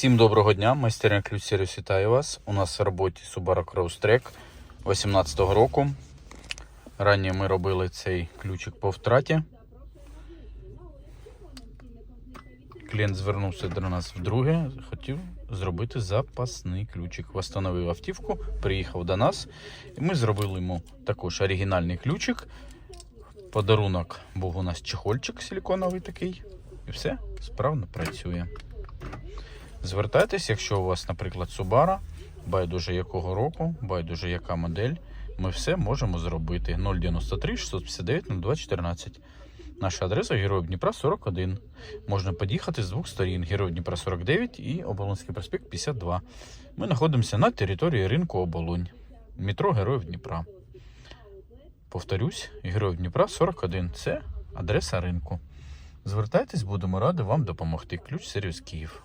Всім доброго дня, майстерня ключ сервіс вітає вас. У нас в роботі Subaru Crosstrek 18 року. Раніше ми робили цей ключик по втраті. Клієнт звернувся до нас вдруге, хотів зробити запасний ключик. Восстановив автівку, приїхав до нас, і ми зробили йому також оригінальний ключик. Подарунок був у нас чехольчик силіконовий такий. І все справно працює. Звертайтесь, якщо у вас, наприклад, Subaru, байдуже якого року, байдуже яка модель, ми все можемо зробити. 093 659 02 14. Наша адреса Героїв Дніпра 41. Можна під'їхати з двох сторін: Героїв Дніпра 49 і Оболонський проспект 52. Ми знаходимося на території ринку Оболонь. Метро Героїв Дніпра. Повторюсь, Героїв Дніпра 41. Це адреса ринку. Звертайтесь, будемо раді вам допомогти. Ключ сервіс Київ.